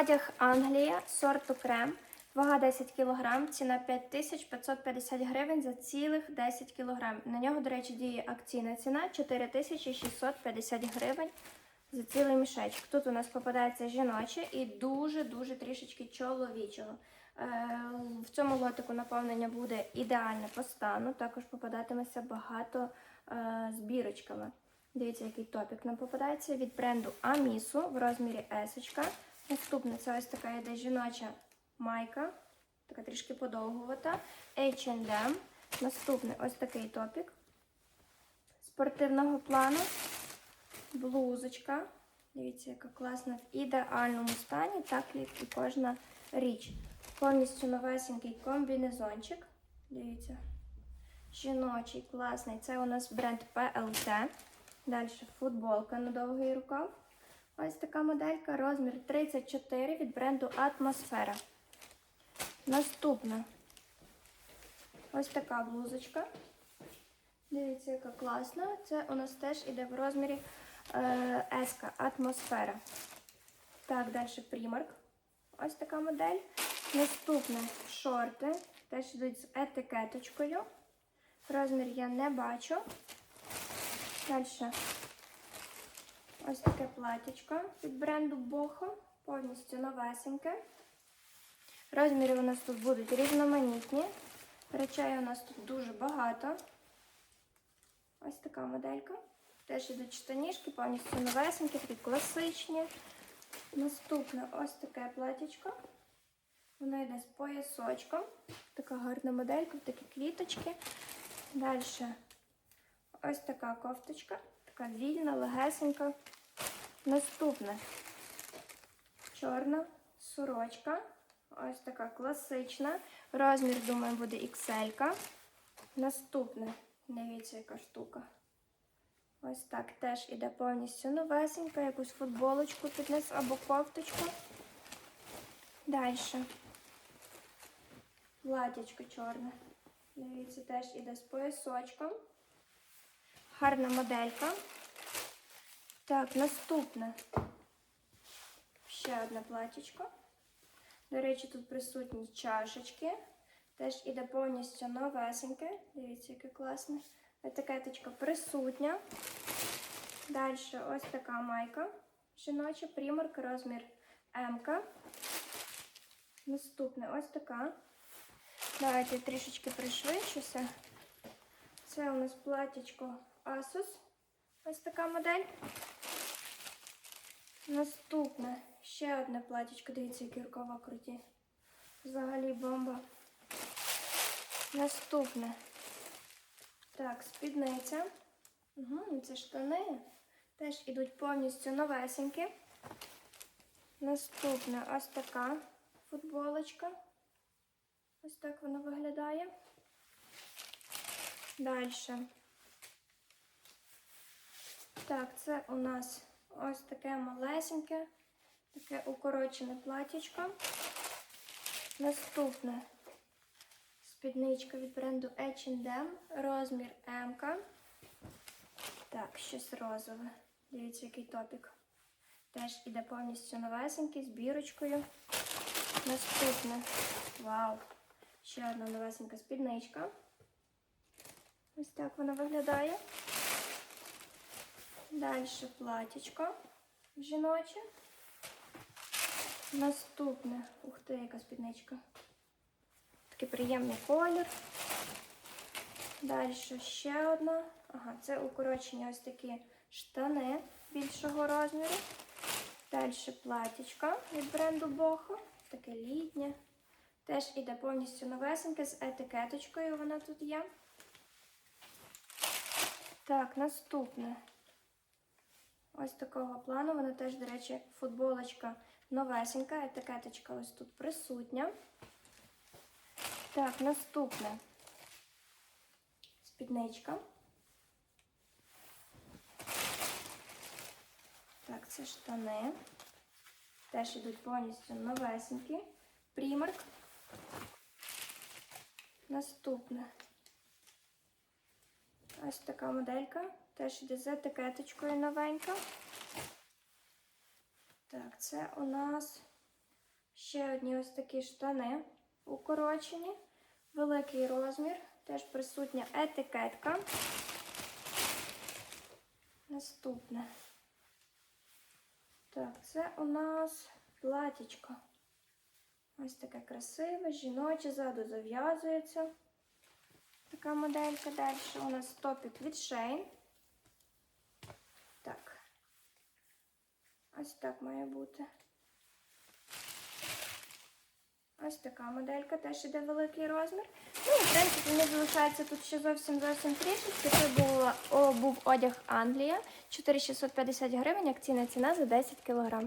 Одяг Англія, сорту крем, вага 10 кг, ціна 5550 гривень за цілих 10 кг. На нього, до речі, діє акційна ціна 4650 гривень за цілий мішечок. Тут у нас попадається жіноче і дуже-дуже трішечки чоловічого. Е, В цьому лотику наповнення буде ідеальне по стану. Також попадатиметься багато е, з бірочками. Дивіться, який топік нам попадається від бренду Амісу в розмірі S. Наступне це ось така йде жіноча майка, така трішки подовгувата. H&M. Наступний ось такий топік спортивного плану. Блузочка. Дивіться, яка класна в ідеальному стані, так як і кожна річ. Повністю новесенький комбінезончик. Дивіться. Жіночий, класний. Це у нас бренд PLT. Далі футболка на довгий рукав. Ось така моделька, розмір 34 від бренду Атмосфера. Наступна ось така блузочка. Дивіться, яка класна. Це у нас теж іде в розмірі е, еска Атмосфера. Так, далі примарк. Ось така модель. Наступне шорти. Теж йдуть з етикеточкою. Розмір я не бачу. Далі ось таке платічко від бренду Бохо. Повністю новесеньке. Розміри у нас тут будуть різноманітні. Речей у нас тут дуже багато. Ось така моделька. Теж йдуть штанішки, повністю новесенькі, такі класичні. Наступне ось таке платічко. Воно йде з поясочком. Така гарна моделька, такі квіточки. Далі ось така кофточка. Така вільна, легесенька. Наступне чорна сорочка. Ось така класична. Розмір, думаю, буде XL. Наступне, дивіться, яка штука. Ось так теж іде повністю новесенька, якусь футболочку під низ або кофточку. Далі. Платячко чорне. Дивіться, теж іде з поясочком. Гарна моделька. Так, наступне. Ще одне платічко. До речі, тут присутні чашечки. Теж іде повністю новесеньке. Дивіться, яке класне. Етикеточка присутня. Далі ось така майка. Жіноча примарк, розмір М. Наступне ось така. Давайте трішечки пришвидшуся. Це у нас платічко Asus. Ось така модель. Наступне ще одне платічко. Дивіться, які рукава круті. Взагалі бомба. Наступне. Так, спідниця. Угу, це штани. Теж ідуть повністю новесенькі. Наступне ось така футболочка. Ось так вона виглядає. Далі. Так, це у нас ось таке малесеньке, таке укорочене платічко. Наступне спідничка від бренду H&M, розмір М. Так, щось розове. Дивіться, який топік. Теж іде повністю новесенький з бірочкою. Наступне. Вау! Ще одна новесенька спідничка. Ось так вона виглядає. Далі платічко жіноче. Наступне. Ух ти, яка спідничка. Такий приємний колір. Далі ще одна. Ага, це укорочені ось такі штани більшого розміру. Далі платічко від бренду Бохо. Таке літнє. Теж іде повністю новесеньке з етикеточкою вона тут є. Так, наступне. Ось такого плану. Вона теж, до речі, футболочка новесенька, етикеточка ось тут присутня. Так, наступне. Спідничка. Так, це штани. Теж йдуть повністю новесенькі. Примарк. Наступне. Ось така моделька. Теж йде з етикеточкою новенька. Так, це у нас Ще одні ось такі штани укорочені, великий розмір, теж присутня етикетка. Наступне. Так, це у нас платічко. Ось таке красиве, жіноче, ззаду зав'язується. Така моделька далі. У нас топік від Shane. Так. Ось так має бути. Ось така моделька, теж іде великий розмір. Ну, в принципі, мені залишається тут ще зовсім зовсім трішечки. Це була, о, був одяг Англія. 4650 гривень, акційна ціна за 10 кг.